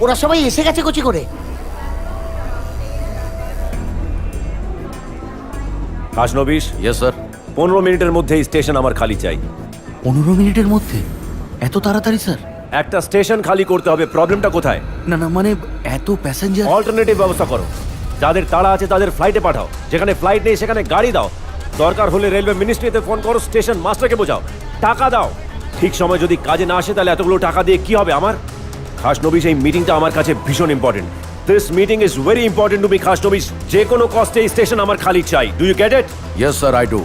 ওরা সবাই এসে গেছে কচি করে। খাসনবিশ ইয়েস স্যার পনেরো মিনিটের মধ্যে এই স্টেশন আমার খালি চাই। পনেরো মিনিটের মধ্যে? এত তাড়াতাড়ি স্যার একটা স্টেশন খালি করতে হবে প্রবলেমটা কোথায়? না না মানে এত প্যাসেঞ্জার অল্টারনেটিভ ব্যবস্থা করো। যাদের তাড়া আছে তাদের ফ্লাইটে পাঠাও। যেখানে ফ্লাইট নেই সেখানে গাড়ি দাও। দরকার হলে রেলওয়ে মিনিস্ট্রিতে ফোন করো স্টেশন মাস্টারকে বোঝাও। টাকা দাও। ঠিক সময় যদি কাজে না আসে তাহলে এতগুলো টাকা দিয়ে কি হবে আমার? খাস নবিশ এই মিটিংটা আমার কাছে ভীষণ important this meeting is very important to me Khasnabis যে কোনো কস্টে স্টেশন আমার খালি চাই। Do you get it yes sir I do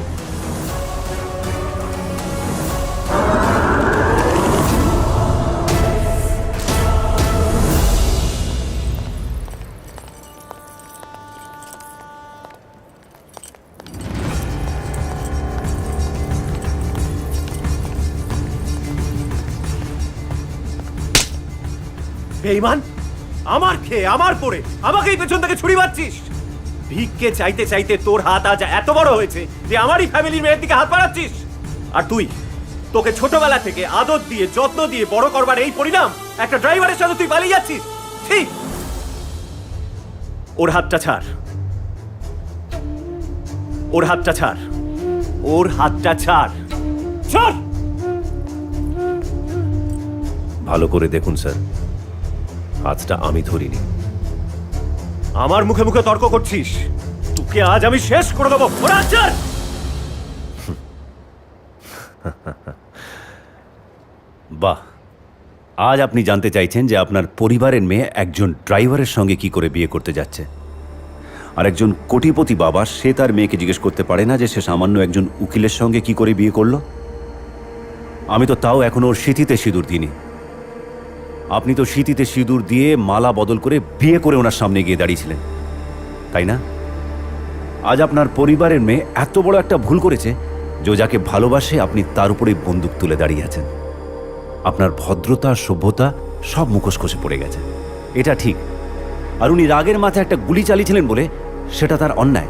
বেইমান, আমার খেয়ে, আমার পরে আমাকেই পেছন থেকে ছুরি মারছিস। ভিক্ষে চাইতে চাইতে তোর হাত আজ এত বড় হয়েছে যে আমারই ফ্যামিলির মেয়ের দিকে হাত বাড়াচ্ছিস। আর তুই, তোকে ছোটবেলা থেকে আদর দিয়ে, যত্ন দিয়ে বড় করবার এই পরিণাম একটা ড্রাইভারের সাথে তুই পালিয়ে যাচ্ছিস। ঠিক ওর হাতটা ছাড়। ওর হাতটা ছাড়। ওর হাতটা ছাড়। ছাড়! ভালো করে দেখুন, স্যার। হাতটা আমি ধরিনি। আমার মুখে মুখে তর্ক করছিস? তোকে আজ আমি শেষ করে দেবো বাহ। আজ আপনি জানতে চাইছেন যে আপনার পরিবারের মেয়ে একজন ড্রাইভারের সঙ্গে কি করে বিয়ে করতে যাচ্ছে। আর একজন কোটিপতি বাবা, সে তার মেয়েকে জিজ্ঞেস করতে পারে না যে সে সামান্য একজন উকিলের সঙ্গে কি করে বিয়ে করল? আমি তো তাও এখনও ওর স্মৃতিতে সিঁদুর দিইনি। আপনি তো স্মৃতিতে সিঁদুর দিয়ে মালা বদল করে বিয়ে করে ওনার সামনে গিয়ে দাঁড়িয়েছিলেন, তাই না? আজ আপনার পরিবারের মেয়ে এত বড় একটা ভুল করেছে যে যাকে ভালোবাসে আপনি তার উপরেই বন্দুক তুলে দাঁড়িয়ে আছেন। আপনার ভদ্রতা, সভ্যতা সব মুখোশ খসে পড়ে গেছে। এটা ঠিক। আর উনি রাগের মাথায় একটা গুলি চালিয়েছিলেন বলে সেটা তার অন্যায়।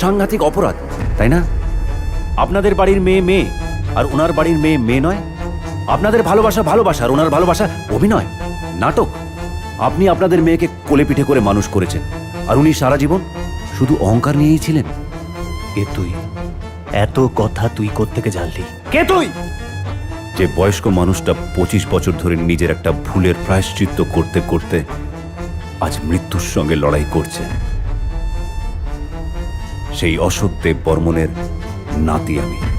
সাংঘাতিক অপরাধ, তাই না? আপনাদের বাড়ির মেয়ে মেয়ে, আর ওনার বাড়ির মেয়ে মেয়ে নয়? আপনাদের ভালোবাসা ভালোবাসা আর ওনার ভালোবাসা অভিনয় নাটক। আপনি আপনাদের মেয়েকে কোলে পিঠে করে মানুষ করেছেন। আর উনি সারা জীবন শুধু অহংকার নিয়েই ছিলেন। কে তুই? এত কথা তুই কোত্থেকে জানলি? কে তুই? যে বয়স্ক মানুষটা পঁচিশ বছর ধরে নিজের একটা ভুলের প্রায়শ্চিত্ত করতে করতে আজ মৃত্যুর সঙ্গে লড়াই করছে। সেই অসৎ দেব বর্মনের নাতি আমি।